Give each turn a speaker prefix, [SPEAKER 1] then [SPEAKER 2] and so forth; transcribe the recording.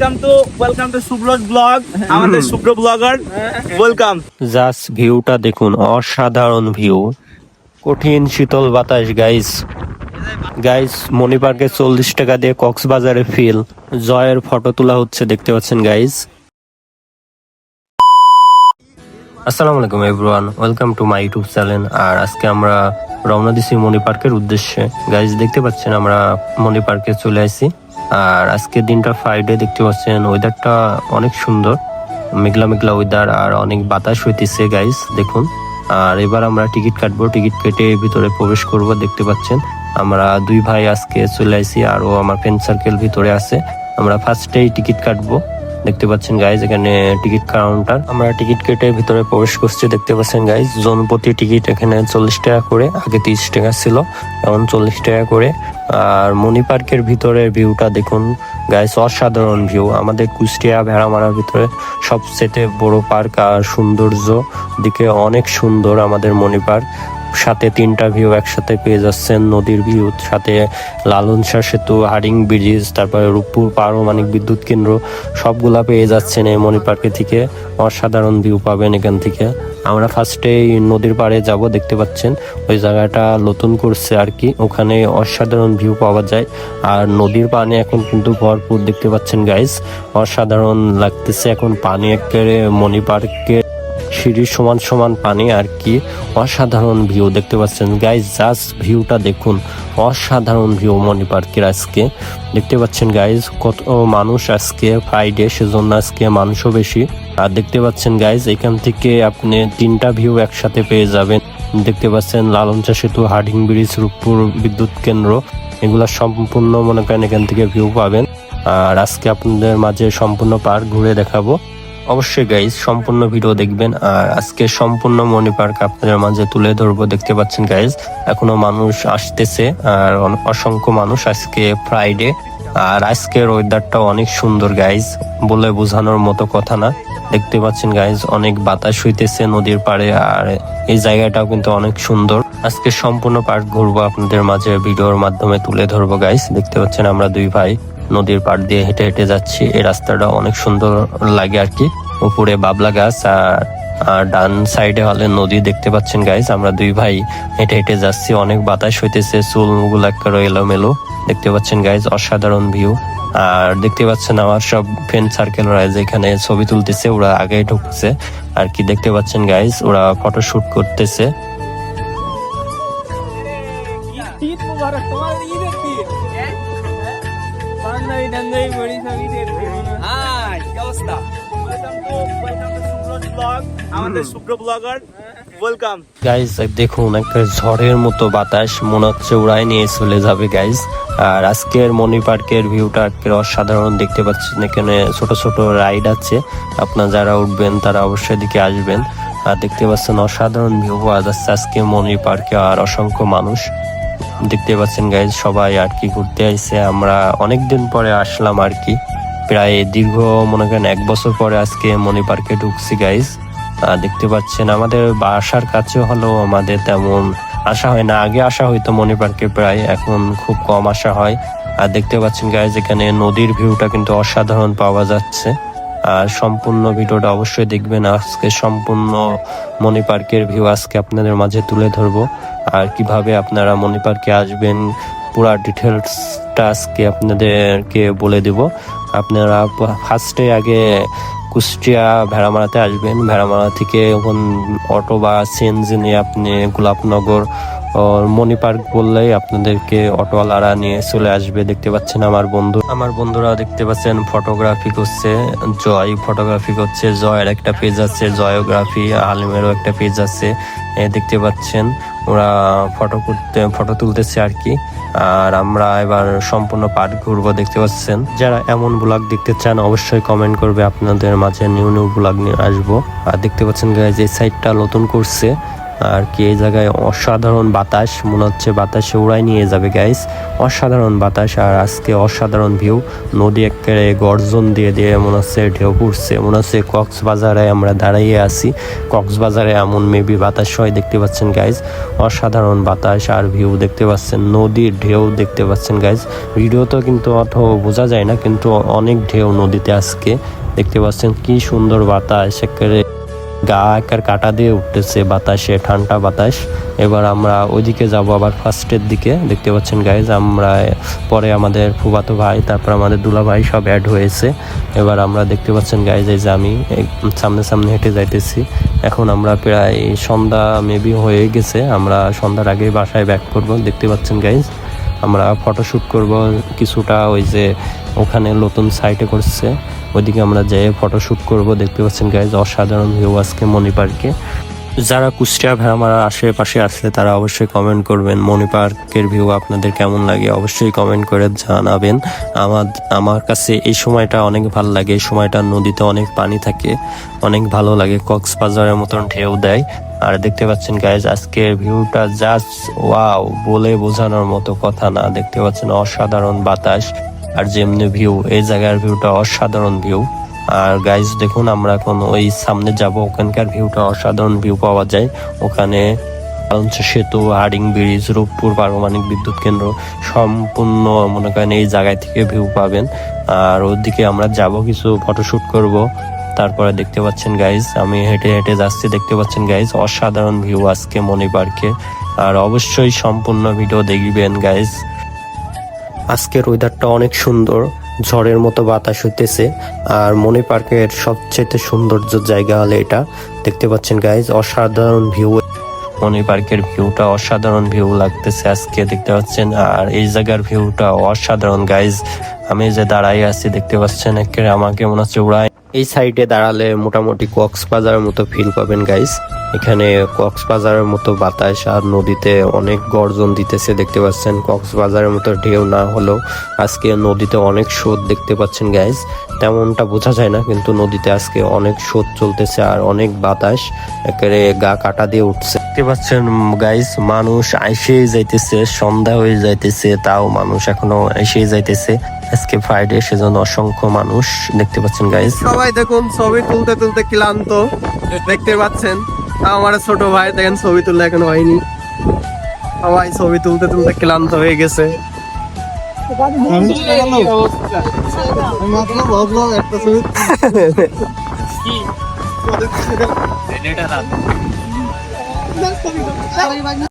[SPEAKER 1] Welcome to welcome to Subrata blog আমাদের Shubhra blogger welcome
[SPEAKER 2] just ভিউটা দেখুন অসাধারণ ভিউ কঠিন শীতল বাতাস গাইস গাইস মণি পার্কে চল্লিশ টাকা দিয়ে কক্সবাজারে ফিল জয়ের ফটো তোলা হচ্ছে দেখতে পাচ্ছেন গাইস আসসালামু আলাইকুম everyone welcome to my YouTube channel আর আজকে আমরা রওনা দিছি পার্কের উদ্দেশ্যে। গাইস দেখতে পাচ্ছেন আমরা মণি পার্কে চলে আসি আর আজকের দিনটা ফ্রাইডে দেখতে পাচ্ছেন ওয়েদারটা অনেক সুন্দর, মেঘলা মেঘলা ওয়েদার আর অনেক বাতাস হইতেছে গাইস দেখুন। আর এবার আমরা টিকিট কাটবো, টিকিট কেটে ভিতরে প্রবেশ করব, দেখতে পাচ্ছেন। আমরা দুই ভাই আজকে চলে আসি আর ও আমার ফ্রেন্ড সার্কেল ভিতরে আছে। আমরা ফার্স্টেই টিকিট কাটবো। দেখতে পাচ্ছেন গাইজ এখানে টিকিট কাউন্টার আমরা টিকিট কেটে ভিতরে প্রবেশ করছি, দেখতে পাচ্ছেন গাইজ জন প্রতি টিকিট এখানে চল্লিশ টাকা করে, আগে তিরিশ টাকা ছিল, এখন চল্লিশ টাকা করে। আর মণি পার্কের ভিতরে ভিউটা দেখুন গাইজ অসাধারণ ভিউ আমাদের কুষ্টিয়া, ভেড়ামারার ভিতরে সবচেয়ে বড় পার্ক আর সৌন্দর্য দিকে অনেক সুন্দর আমাদের মনি পার্ক। সাথে তিনটা ভিউ একসাথে পেয়ে যাচ্ছেন। নদীর ভিউ সাথে লালন শাহ সেতু, হারিং ব্রিজ, তারপরে রূপপুর পারমাণিক বিদ্যুৎ কেন্দ্র, সবগুলা পেয়ে যাচ্ছেন এই মণি পার্কে থেকে। অসাধারণ ভিউ পাবেন এখান থেকে। আমরা ফার্স্টে নদীর পাড়ে যাব, দেখতে পাচ্ছেন। ওই জায়গাটা নতুন করছে আর কি। ওখানে অসাধারণ ভিউ পাওয়া যায়। আর নদীর পানি এখন কিন্তু ভরপুর, দেখতে পাচ্ছেন গাইস অসাধারণ লাগতেছে এখন পানি একেবারে মণি পার্কে। সিঁড়ির সমান সমান পানি আর কি? অসাধারণ ভিউ দেখতে পাচ্ছেন। গাইজ জাস্ট ভিউটা দেখুন। অসাধারণ ভিউ মণি পার্কের আজকে। দেখতে পাচ্ছেন গাইজ কত মানুষ আজকে ফ্রাইডে সেজন্য আজকে মানুষও বেশি। আর দেখতে পাচ্ছেন গাইজ এখান থেকে আপনি তিনটা ভিউ একসাথে পেয়ে যাবেন। দেখতে পাচ্ছেন লালনচা সেতু হার্ডিং ব্রিজ, রূপপুর বিদ্যুৎ কেন্দ্র, এগুলা সম্পূর্ণ মনে করেন এখান থেকে ভিউ পাবেন। আর আজকে আপনাদের মাঝে সম্পূর্ণ পার্ক ঘুরে দেখাবো। অবশ্যই গাইজ সম্পূর্ণ ভিডিও দেখবেন। আর আজকে সম্পূর্ণ মনি পার্ক আপনাদের মাঝে তুলে ধরবো, দেখতে পাচ্ছেন গাইজ এখনও মানুষ আসতেছে, আর অসংখ্য মানুষ আজকে ফ্রাইডে আর আজকের ওয়েদারটা অনেক সুন্দর গাইজ বলে বোঝানোর মতো কথা না। দেখতে পাচ্ছেন গাইজ অনেক বাতাস হইতেছে নদীর পাড়ে, আর এই জায়গাটাও কিন্তু অনেক সুন্দর। আজকে সম্পূর্ণ পার্ক ঘুরবো আপনাদের মাঝে ভিডিওর মাধ্যমে তুলে ধরবো গাইজ দেখতে পাচ্ছেন আমরা দুই ভাই। নদীর পাড় দিয়ে হেঁটে হেঁটে যাচ্ছি। এই রাস্তাটা অনেক সুন্দর লাগে আর কি। উপরে বাবলা গাছ আর আর ডান সাইডে হলে নদী দেখতে পাচ্ছেন গাইজ আমরা দুই ভাই হেঁটে হেঁটে যাচ্ছি। অনেক বাতাস হইতেছে, চুলগুলো একটা এলোমেলো। দেখতে পাচ্ছেন গাইজ অসাধারণ ভিউ আর দেখতে পাচ্ছেন আমার সব ফ্রেন্ড সার্কেল ওরা যেখানে ছবি তুলতেছে, ওরা আগে ঢুকছে। আর কি দেখতে পাচ্ছেন গাইজ ওরা ফটো শুট করতেছে।
[SPEAKER 1] বড়ি কি অবস্থা? আমাদের শুভ্র ব্লগার ওয়েলকাম
[SPEAKER 2] গাইজ দেখুন একটা ঝড়ের মতো বাতাস মনে হচ্ছে উড়াই নিয়ে চলে যাবে গাইজ আর আজকের মণি পার্কের ভিউটা একেবারে অসাধারণ দেখতে পাচ্ছেন এখানে ছোট ছোট রাইড আছে। আপনার যারা উঠবেন তারা অবশ্যই দিকে আসবেন। আর দেখতে পাচ্ছেন অসাধারণ ভিউ পাওয়া যাচ্ছে আজকে মণি পার্কে আর অসংখ্য মানুষ। দেখতে পাচ্ছেন গাইজ সবাই আর কি ঘুরতে আইছে। আমরা অনেক দিন পরে আসলাম আর কি। প্রায় দীর্ঘ, মনে করেন, এক বছর পরে আজকে মণি পার্কে ঢুকছি গাইজ দেখতে পাচ্ছেন, আমাদের বাসার কাছে হলেও আমাদের তেমন আসা হয় না। আগে আসা হইতো মণি পার্কে প্রায়, এখন খুব কম আসা হয়। আর দেখতে পাচ্ছেন গাইজ এখানে নদীর ভিউটা কিন্তু অসাধারণ পাওয়া যাচ্ছে। সম্পূর্ণ ভিডিওটা অবশ্যই দেখবেন। আজকে সম্পূর্ণ মণি পার্কের ভিউ আজকে আপনাদের মাঝে তুলে ধরবো। আর কীভাবে আপনারা মণি পার্কে আসবেন, পুরা ডিটেলসটা আজকে আপনাদেরকে বলে দেব। আপনারা ফার্স্টে আগে কুষ্টিয়া ভেড়ামারাতে আসবেন। ভেড়ামারা থেকে এখন অটো বা সিএনজি নিয়ে আপনি গোলাপনগর মণি পার্ক বললেই আপনাদেরকে অটোওয়ালারা নিয়ে চলে আসবে, দেখতে পাচ্ছেন আমার বন্ধু। আমার বন্ধুরা দেখতে পাচ্ছেন ফটোগ্রাফি করছে, জয় ফটোগ্রাফি করছে, জয়ের একটা পেজ আছে, জয়োগ্রাফি আলিমেরও একটা পেজ আছে দেখতে পাচ্ছেন, ওরা ফটো করতে ফটো তুলতেছে আর কি। আর আমরা এবার সম্পূর্ণ পার্ক ঘুরবো, দেখতে পাচ্ছেন। যারা এমন ব্লগ দেখতে চান, অবশ্যই কমেন্ট করবে, আপনাদের মাঝে নিউ নিউ ব্লগ নিয়ে আসব। আর দেখতে পাচ্ছেন গাইজ এই সাইডটা নতুন করছে। আর কি, এই জায়গায় অসাধারণ বাতাস, মনে হচ্ছে বাতাসে উড়াই নিয়ে যাবে গাইস অসাধারণ বাতাস আর আজকে অসাধারণ ভিউ নদী একেবারে গর্জন দিয়ে দিয়ে মনে হচ্ছে ঢেউ পড়ছে মনে হচ্ছে কক্সবাজারে আমরা দাঁড়িয়ে আছি। কক্সবাজারে এমন মেবি বাতাস হয়, দেখতে পাচ্ছেন গাইজ অসাধারণ বাতাস আর ভিউ দেখতে পাচ্ছেন, নদীর ঢেউ দেখতে পাচ্ছেন গাইজ ভিডিও তো কিন্তু অত বোঝা যায় না, কিন্তু অনেক ঢেউ নদীতে আজকে। দেখতে পাচ্ছেন, কি সুন্দর বাতাস, একেবারে গা একার কাটা দিয়ে উঠতেছে বাতাসে, ঠান্ডা বাতাস। এবার আমরা ওইদিকে যাব আবার ফার্স্টের দিকে। দেখতে পাচ্ছেন গাইজ আমরা পরে আমাদের ফুবাতো ভাই, তারপর আমাদের দুলা ভাই সব অ্যাড হয়েছে। এবার আমরা দেখতে পাচ্ছেন গাইজ এই যে আমি সামনে সামনে হেঁটে যাইতেছি। এখন আমরা প্রায় সন্ধ্যা মেবি হয়ে গেছে। আমরা সন্ধ্যার আগে বাসায় ব্যাক করব। দেখতে পাচ্ছেন গাইজ আমরা ফটোশ্যুট করব, কিছুটা ওই যে ওখানে নতুন সাইটে করছে। ওইদিকে আমরা যেয়ে ফটোশ্যুট করব। দেখতে পাচ্ছেন গাইজ অসাধারণ ভিউ আজকে মণি পার্কে যারা কুষ্টিয়া ভেড়ামারা আশেপাশে আসলে তারা অবশ্যই কমেন্ট করবেন। মণি পার্কের ভিউ আপনাদের কেমন লাগে অবশ্যই কমেন্ট করে জানাবেন। আমার আমার কাছে এই সময়টা অনেক ভালো লাগে। এই সময়টা নদীতে অনেক পানি থাকে, অনেক ভালো লাগে। কক্সবাজারের মতন ঢেউ দেয়। আর দেখতে পাচ্ছেন গাইজ আজকের ভিউটা জাস্ট ওয়াও বলে বোঝানোর মতো কথা না। দেখতে পাচ্ছেন অসাধারণ বাতাস। আর যেমনি ভিউ এই জায়গার ভিউটা অসাধারণ ভিউ আর গাইজ দেখুন, আমরা এখন ওই সামনে যাব। ওখানকার ভিউটা অসাধারণ ভিউ পাওয়া যায়। ওখানে সেতু, হার্ডিং ব্রিজ, রূপপুর পারমাণবিক বিদ্যুৎ কেন্দ্র, সম্পূর্ণ মনে করেন এই জায়গায় থেকে ভিউ পাবেন। আর ওদিকে আমরা যাব, কিছু ফটোশুট করব। তারপরে দেখতে পাচ্ছেন গাইজ আমি হেঁটে হেঁটে যাচ্ছি, দেখতে পাচ্ছেন গাইজ অসাধারণ ভিউ আজকে মণি পার্কে। আর অবশ্যই সম্পূর্ণ ভিডিও দেখবেন গাইজ আজকের ওয়েদারটা অনেক সুন্দর। ঝড়ের মতো বাতাস হইতেছে। আর মনি পার্কের সবচেয়ে সৌন্দর্য জায়গা হলে এটা। দেখতে পাচ্ছেন গাইজ অসাধারণ ভিউ মনি পার্কের ভিউটা অসাধারণ ভিউ লাগতেছে আজকে, দেখতে পাচ্ছেন? আর এই জায়গার ভিউটা অসাধারণ গাইজ আমি যে দাঁড়াই আছি, দেখতে পাচ্ছেন? একে আমাকে মনে হচ্ছে উড়াই। এই সাইডে দাঁড়ালে মোটামুটি কক্সবাজারের মতো ফিল পাবেন গাইজ এখানে কক্সবাজারের মতো বাতাস আর নদীতে অনেক গর্জন দিতেছে, দেখতে পাচ্ছেন। কক্সবাজারের মতো ঢেউ না হলেও আজকে নদীতে অনেক স্রোত দেখতে পাচ্ছেন গাইজ তেমনটা বোঝা যায় না, কিন্তু নদীতে আজকে অনেক স্রোত চলতেছে আর অনেক বাতাস একেবারে গা কাটা দিয়ে উঠছে। দেখতে পাচ্ছেন গাইজ মানুষ আইসেই যাইতেছে সন্ধ্যা হয়ে যাইতেছে তাও মানুষ এখনও এসেই যাইতেছে। আজকে ফ্রাইডে সেজন্য অসংখ্য মানুষ দেখতে পাচ্ছেন গাইজ
[SPEAKER 3] সবাই দেখুন ছবি তুলতে তুলতে ক্লান্ত। দেখতে পাচ্ছেন আমার ছোট ভাই দেখেন ছবি তুলতে এখন হয়নি। সবাই ছবি তুলতে তুলতে ক্লান্ত হয়ে গেছে। একটা ছবি Sorry, wag na.